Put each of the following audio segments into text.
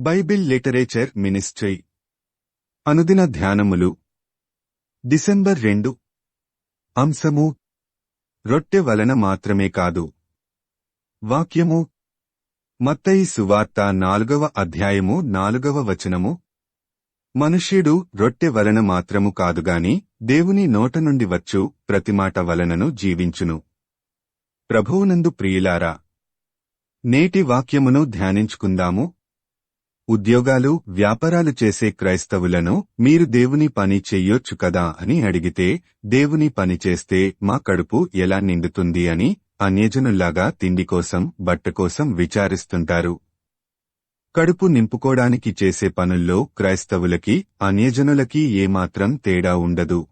Bible literature ministry. అనుదిన ధ్యానములు. December రెండు. అంశము. రొట్టె వలన మాత్రమే కాదు. వాక్యము. మత్తయి సువార్త నాలుగవ అధ్యాయము నాలుగవ వచనము. మనుష్యుడు రొట్టె వలన మాత్రము కాదుగాని దేవుని నోట నుండి వచ్చు ప్రతిమాట వలనను జీవించును. ప్రభువునందు ప్రియులారా నేటి వాక్యమును ధ్యానించుకుందాము. ఉద్యోగాలు వ్యాపారాలు చేసే క్రైస్తవులను మీరు దేవుని పని చెయ్యొచ్చు కదా అని అడిగితే దేవుని పని చేస్తే మా కడుపు ఎలా నిండుతుంది అని అన్యజనుల్లాగా తిండి కోసం బట్ట కోసం విచారిస్తుంటారు. కడుపు నింపుకోడానికి చేసే పనుల్లో క్రైస్తవులకి అన్యజనులకి ఏమాత్రం తేడా ఉండదు.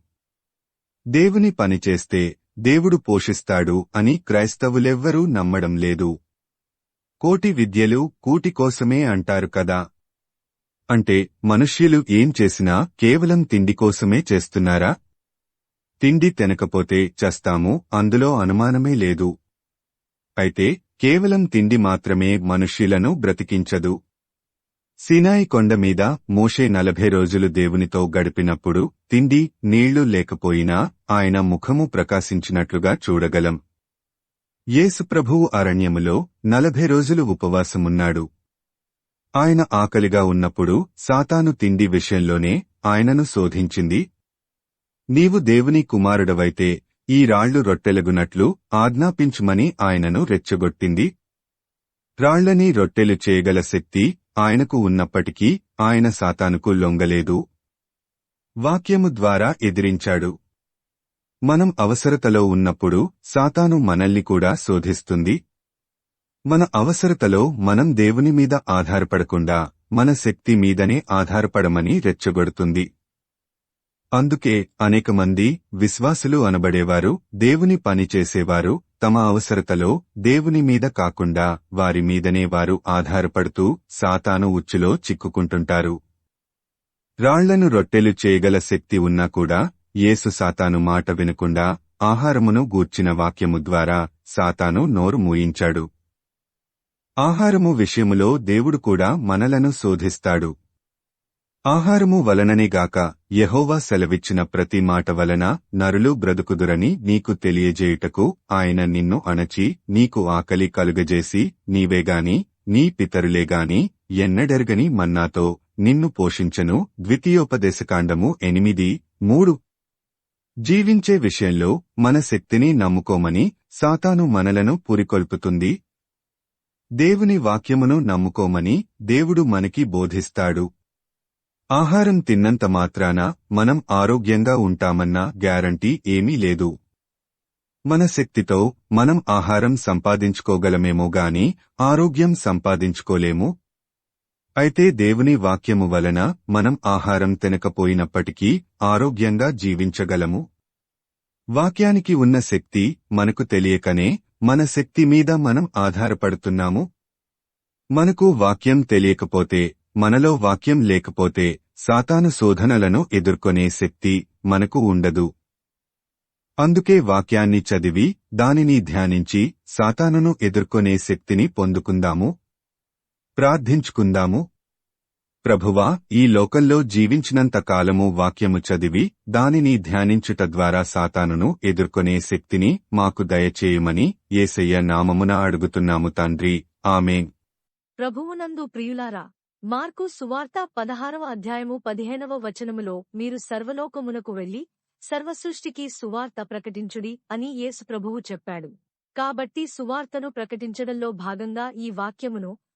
దేవుని పనిచేస్తే దేవుడు పోషిస్తాడు అని క్రైస్తవులెవ్వరూ నమ్మడం లేదు. కోటి విద్యలు కూటి కోసమే అంటారు కదా. అంటే మనుష్యులు ఏం చేసినా కేవలం తిండి కోసమే చేస్తున్నారా? తిండి తినకపోతే చస్తాము అందులో అనుమానమే లేదు. అయితే కేవలం తిండి మాత్రమే మనుష్యులను బ్రతికించదు. సినాయి కొండమీద మోషే నలభై రోజులు దేవునితో గడిపినప్పుడు తిండి నీళ్ళు లేకపోయినా ఆయన ముఖము ప్రకాశించినట్లుగా చూడగలం. యేసుప్రభువు అరణ్యములో నలభై రోజులు ఉపవాసమున్నాడు. ఆయన ఆకలిగా ఉన్నప్పుడు సాతాను తిండి విషయంలోనే ఆయనను శోధించింది. నీవు దేవుని కుమారుడవైతే ఈ రాళ్ళు రొట్టెలగునట్లు ఆజ్ఞాపించుమని ఆయనను రెచ్చగొట్టింది. రాళ్ళని రొట్టెలు చేయగల శక్తి ఆయనకు ఉన్నప్పటికీ ఆయన సాతానుకు లొంగలేదు. వాక్యము ద్వారా ఎదిరించాడు. మనం అవసరతలో ఉన్నప్పుడు సాతాను మనల్ని కూడా శోధిస్తుంది. మన అవసరతలో మనం దేవుని మీద ఆధారపడకుండా మన శక్తి మీదనే ఆధారపడమని రెచ్చగొడుతుంది. అందుకే అనేక మంది విశ్వాసులు అనబడేవారు దేవుని పని చేసేవారు తమ అవసరతలో దేవుని మీద కాకుండా వారి మీదనే వారు ఆధారపడుతూ సాతాను ఉచ్చులో చిక్కుకుంటుంటారు. రాళ్ళను రొట్టెలు చేయగల శక్తి ఉన్నా కూడా యేసు సాతాను మాట వినకుండా ఆహారమును గూర్చిన వాక్యము ద్వారా సాతాను నోరు మూయించాడు. ఆహారము విషయములో దేవుడు కూడా మనలను శోధిస్తాడు. ఆహారము వలననేగాక యహోవా సెలవిచ్చిన ప్రతి మాట వలన నరులు బ్రతుకుదురని నీకు తెలియజేయుటకు ఆయన నిన్ను అణచి నీకు ఆకలి కలుగజేసి నీవేగాని నీ పితరులేగాని ఎన్నడెరగని మన్నాతో నిన్ను పోషించను. ద్వితీయోపదేశకాండము ఎనిమిది మూడు జీవించే విషయంలో మన శక్తిని నమ్ముకోమని సాతాను మనలను పురికొల్పుతుంది. దేవుని వాక్యమును నమ్ముకోమని దేవుడు మనకి బోధిస్తాడు. ఆహారం తిన్నంత మాత్రాన మనం ఆరోగ్యంగా ఉంటామన్న గ్యారంటీ ఏమీ లేదు. మన శక్తితో మనం ఆహారం సంపాదించుకోగలమేమో గాని ఆరోగ్యం సంపాదించుకోలేము అయితే దేవుని వాక్యము వలన మనం ఆహారం తినకపోయినప్పటికీ ఆరోగ్యంగా జీవించగలము? వాక్యానికి ఉన్న శక్తి మనకు తెలియకనే మన శక్తి మీద మనం ఆధారపడుతున్నాము? మనకు వాక్యం తెలియకపోతే మనలో వాక్యం లేకపోతే సాతాను శోధనలను ఎదుర్కొనే శక్తి మనకు ఉండదు. అందుకే వాక్యాన్ని చదివి దానిని ధ్యానించి సాతానును ఎదుర్కొనే శక్తిని పొందుకుందాము. ప్రార్థించుకుందాము. ప్రభువా ఈ లోకంలో జీవించినంత కాలము వాక్యము చదివి దానిని ధ్యానించుట ద్వారా సాతానును ఎదుర్కొనే శక్తిని మాకు దయచేయమని ఏసయ్య నామమున అడుగుతున్నాము తండ్రి. ఆమెన్. ప్రభువునందు ప్రియులారా మార్కు సువార్త పదహారవ అధ్యాయము పదిహేనవ వచనములో మీరు సర్వలోకమునకు వెళ్ళి సర్వసృష్టికి సువార్త ప్రకటించుడి అని యేసు ప్రభువు చెప్పాడు. కాబట్టి సువార్తను ప్రకటించడంలో భాగంగా ఈ వాక్యమును